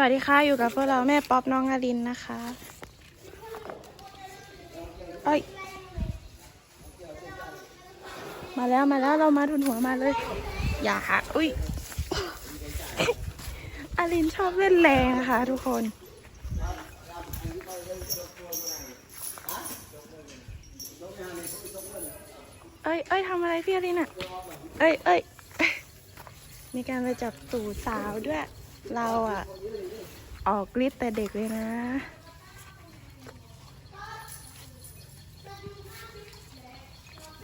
วัสดีค่ะ อยู่กับพวกเราแม่ป๊อปน้องอารินนะคะเอ้ยมาแล้วมาแล้วเรามาทุนหัวมาเลย อย่าหักอุ้ยอารินชอบเล่นแรงนะคะทุกคน เอ้ยเอ้ยทำอะไรพี่อารินอะเอ้ยเอ้ยมีการไปจับตูดสาวด้วย เราอะออกฤทธิ์แต่เด็กเลยนะ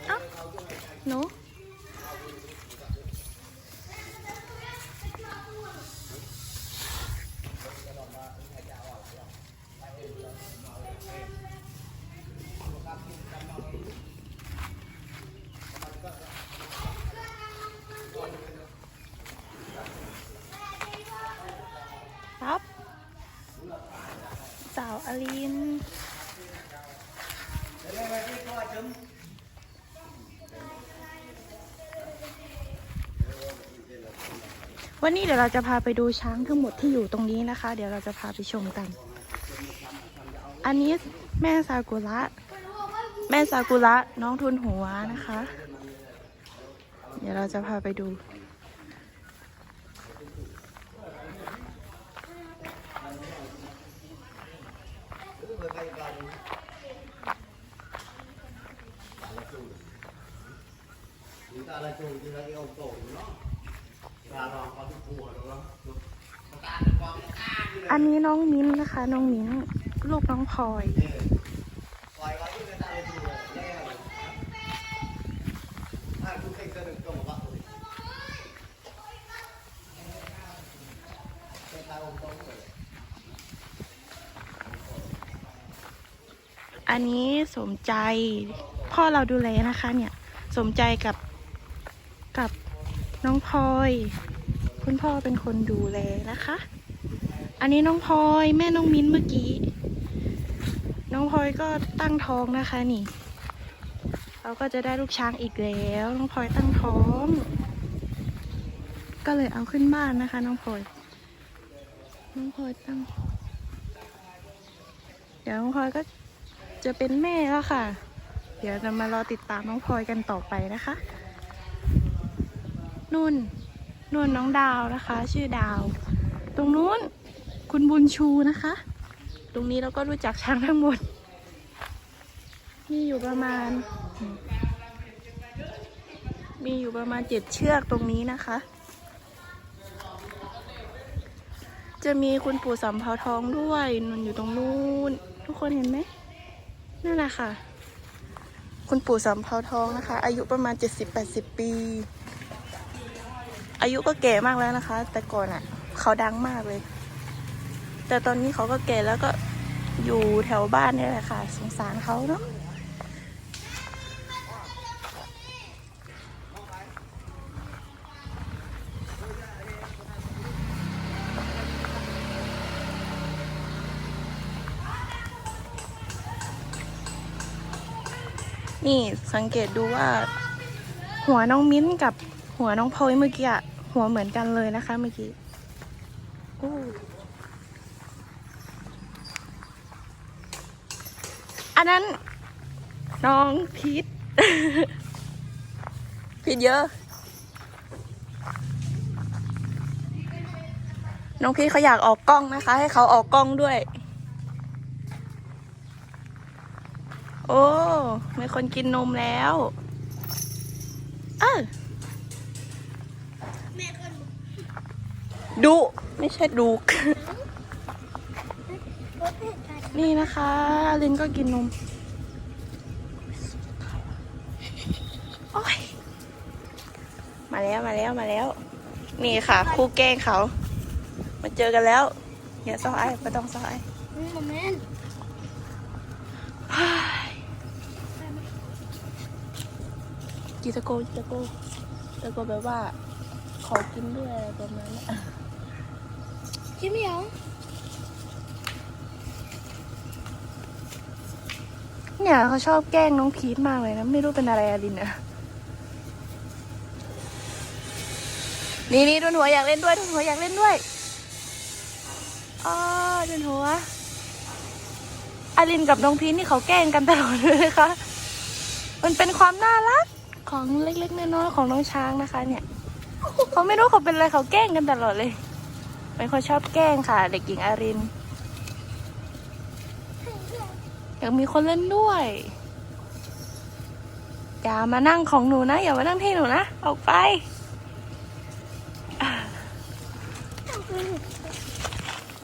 เอ้าหนูครับ สาวอลิน วันนี้เดี๋ยวเราจะพาไปดูช้างทั้งหมดที่อยู่ตรงนี้นะคะ เดี๋ยวเราจะพาไปชมกัน อันนี้แม่ซากุระ แม่ซากุระน้องทุนหัวนะคะ เดี๋ยวเราจะพาไปดูอัน อันนี้น้องมิ้นนะคะ น้องมิ้นลูกน้องพลอย อันนี้สมใจพ่อเราดูแลนะคะ เนี่ย สมใจกับกับ น้องพลอย คุณพ่อเป็นคนดูแลนะคะ อันนี้น้องพลอย แม่น้องมิ้นเมื่อกี้ น้องพลอยก็ตั้งท้องนะคะนี่ เราก็จะได้ลูกช้างอีกแล้ว น้องพลอยตั้งท้อง ก็เลยเอาขึ้นบ้านนะคะ น้องพลอย น้องพลอยตั้ง เดี๋ยวน้องพลอยก็จะเป็นแม่แล้วค่ะ เดี๋ยวจะมารอติดตามน้องพลอยกันต่อไปนะคะ นุ่นนุ่นน้องดาวนะคะ ชื่อดาว ตรงนู้นคุณบุญชูนะคะ ตรงนี้เราก็รู้จักช้างทั้งหมด มีอยู่ประมาณ มีอยู่ประมาณเจ็ดเชือกตรงนี้นะคะ จะมีคุณปู่สำเภาทองด้วยนุ่นอยู่ตรงนู้น ทุกคนเห็นไหมนั่นแหละค่ะ คุณปู่สำเภาทองนะคะ อายุประมาณ 70-80 ปี อายุก็แก่มากแล้วนะคะ แต่ก่อนอะ่ะ เขาดังมากเลย แต่ตอนนี้เขาก็แก่แล้วก็อยู่แถวบ้านนี่แหละค่ะ สงสารเขาเนาะนี่สังเกตดูว่า หัวน้องมิ้นกับ หัวน้องพลอยเมื่อกี้อะหัวเหมือนกันเลยนะคะ เมื่อกี้ออันนั้น น้องพีทพีทเยอะ น้องพีทเขาอยากออกกล้องนะคะ ให้เขาออกกล้องด้วย โอ้มีคนกินนมแล้ว เออ ดุไม่ใช่ดุก นี่นะคะ ลินก็กินนมโอ้ยมาแล้วมาแล้วมาแล้ว นี่ค่ะ คู่แกล้งเขา มาเจอกันแล้วอย่าซ้อไอ้ไม่ต้องซ้อไอ้โมเมนต์จิตะโกจิตะโกตะโกแบบว่า ขอกินด้วยอะไรประมาณนั้ คิม่เอาเนี่ยเขาชอบแกล้งน้องพีทมากเลยนะ ไม่รู้เป็นอะไรอะลินอะนี่นี่ทุนหัวอยากเล่นด้วยทุนหัวอยากเล่นด้วยอ๋อจนหัวอารินกับน้องพีนนี่เขาแกล้งกันตลอดเลยนะคะ มันเป็นความน่ารักของเล็กๆน้อยๆของน้องช้างนะคะ เนี่ยเขาไม่รู้เขาเป็นอะไรเขาแกล้งกันตลอดเลย เป็นคนชอบแกล้งค่ะ เด็กหญิงอารินอยากมีคนเล่นด้วย อย่ามานั่งของหนูนะ อย่ามานั่งที่หนูนะ ออกไป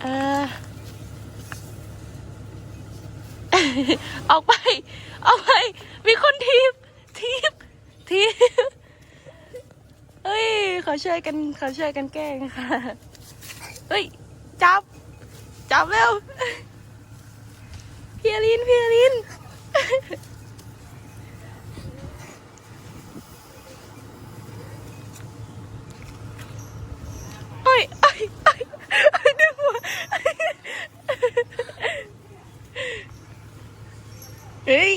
เออ ออกไป ออกไป มีคนทีบทีบทีบเฮ้ยเขาช่วยกันเขาช่วยกันแกล้งค่ะ เฮ้ย จับ จับเร็วพี่อลินพี่อลินเอ้ยเอ้ยเอ้ยเอ้ยดึงหัวเฮ้ย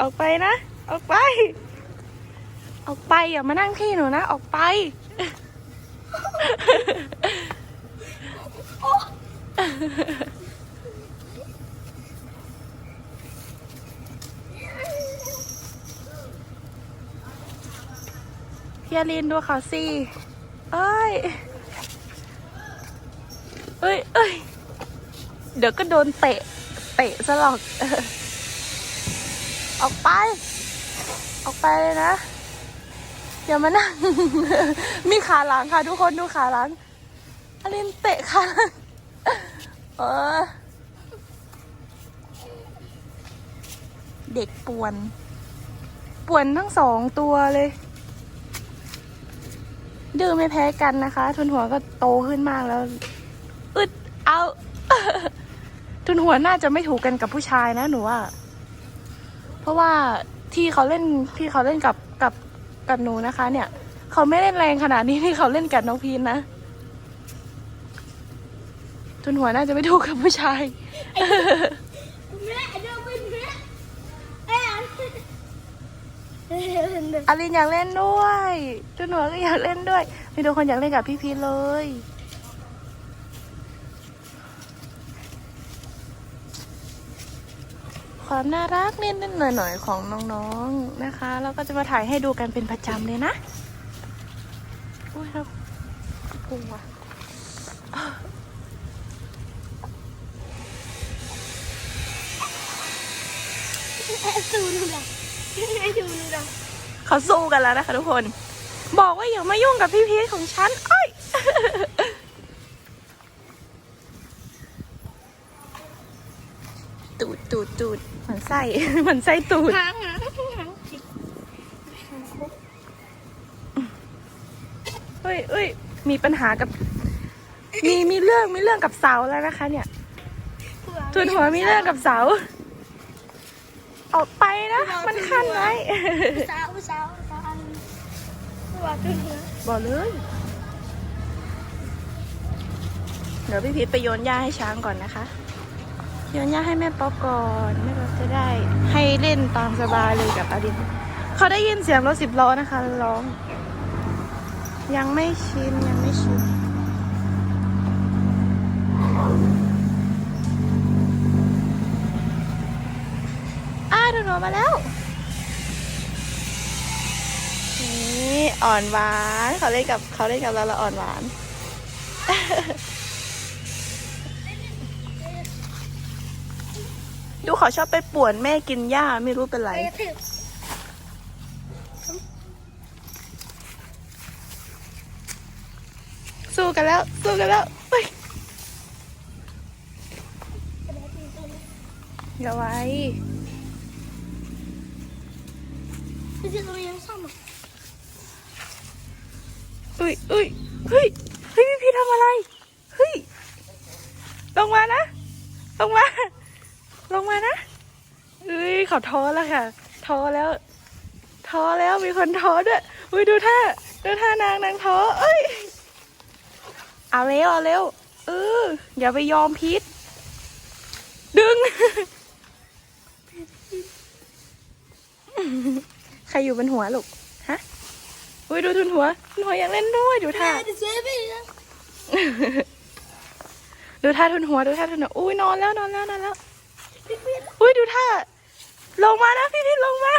ออกไปนะ ออกไป ออกไปอย่ามานั่งที่หนูนะ ออกไป พี่ลินดูเขาสิเอ้ย เอ้ยเอ้ย เดี๋ยวก็โดนเตะ เตะซะหรอก ออกไป ออกไปเลยนะอย่ามานั่ง มีขาหลังค่ะทุกคนดูขาหลังอลินเตะขาหลัง เออ เด็กป่วน ป่วนทั้งสองตัวเลย ดื้อไม่แพ้กันนะคะ ทุนหัวก็โตขึ้นมากแล้ว อึดเอา ทุนหัวน่าจะไม่ถูกกันกับผู้ชายนะหนูว่า เพราะว่าที่เขาเล่นที่เขาเล่นกับกับกับหนูนะคะ เนี่ย เขาไม่เล่นแรงขนาดนี้ที่เขาเล่นกับน้องพีนนะ ทุนหัวน่าจะไม่ถูกกับผู้ชายแม่เดี๋ยวไปแม่เอ้ยเอ้ยอลินอยากเล่นด้วยทุนหัวก็อยากเล่นด้วย มีทุกคนอยากเล่นกับพี่พีนเลย ความน่ารักนิดๆหน่อยๆของน้องๆนะคะ แล้วก็จะมาถ่ายให้ดูกันเป็นประจำเลยนะอุ้ยครับกลัว สูนูดะไอ้สูนูดะเขาสู้กันแล้วนะคะทุกคน บอกว่าอย่ามายุ่งกับพี่พีชของฉันเอ้ยตูดตูดตูดเหมือนไส้เหมือนไส้ตูดหางหางหางเฮ้ยเฮ้ยมีปัญหากับ มีมีเรื่องมีเรื่องกับเสาแล้วนะคะ เนี่ยทุนหัวมีเรื่องกับเสา ออกไปนะ มันขั้นไว้สาวสาวสาวว่าตัวเนี้ยบอกเลย เดี๋ยวพี่พีทไปโยนหญ้าให้ช้างก่อนนะคะ โยนหญ้าให้แม่ป๊อปก่อนแม่ป๊อปจะได้ให้เล่นตามสบายเลยกับอดินเขาได้ยินเสียงรถสิบล้อนะคะร้อง ยังไม่ชินยังไม่ชิน อ้าดูหนูมาแล้ว นี่อ่อนหวานเขาเล่นกับเขาเล่นกับเราเราอ่อนหวานดูเขาชอบไปป่วนแม่กินหญ้าไม่รู้เป็นไร สู้กันแล้ว สู้กันแล้วเฮ้ยอย่าไว้ พี่จะตัวยังซ้ำ อะอุ้ยอุ้ยเฮ้ยเฮ้ยพี่พีทำอะไร เฮ้ย ลงมานะ ลงมา ลงมานะเฮ้ยเขาท้อแล้วค่ะ ท้อแล้ว ท้อแล้วมีคนท้อด้วยอุ้ยดูท่า ดูท่านางนางท้อ เอ้ย เอาเร็วเอาเร็วเอออย่าไปยอมพีทดึง ใครอยู่ บนหัวลูก ฮะ อุ้ยดูทุนหัวทุนหัวอยากเล่นด้วย ดูท่าแม่จะเซฟไปนะดูท่าทุนหัว ดูท่าทุนหัว อุ้ยนอนแล้วนอนแล้วนอนแล้ว อุ้ยดูท่า ลงมานะพี่พี่ลงมา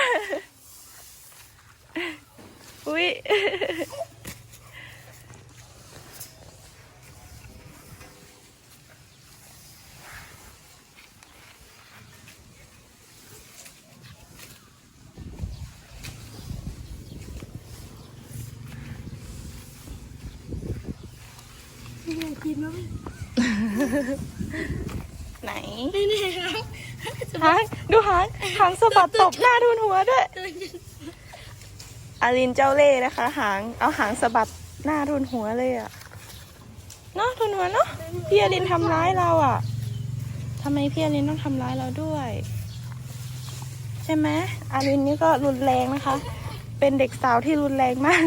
อุ้ย อยากกินมั้ยไหนนี่นี่ครับหางดูหางหางสะบัดตบหน้าทุนหัวด้วยอารินเจ้าเล่ห์นะคะ หางเอาหางสะบัดหน้าทุนหัวเลยอะเนาะทุนหัวเนาะพี่อารินทำร้ายเราอะทำไมพี่อารินต้องทำร้ายเราด้วย ใช่ไหมอารินนี่ก็รุนแรงนะคะ เป็นเด็กสาวที่รุนแรงมาก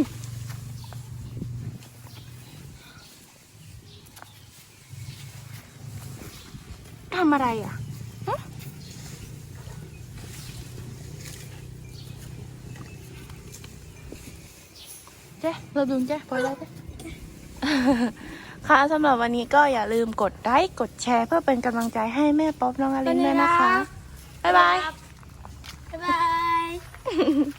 ำอะไรอะฮะเจ๊เราดูเจ๊ปล่อยได้เจ๊ค่ะสำหรับวันนี้ก็อย่าลืมกดไลค์กดแชร์ เพื่อเป็นกำลังใจให้แม่ป๊อปน้องอลินด้วยนะคะ บ๊ายบาย บ๊ายบาย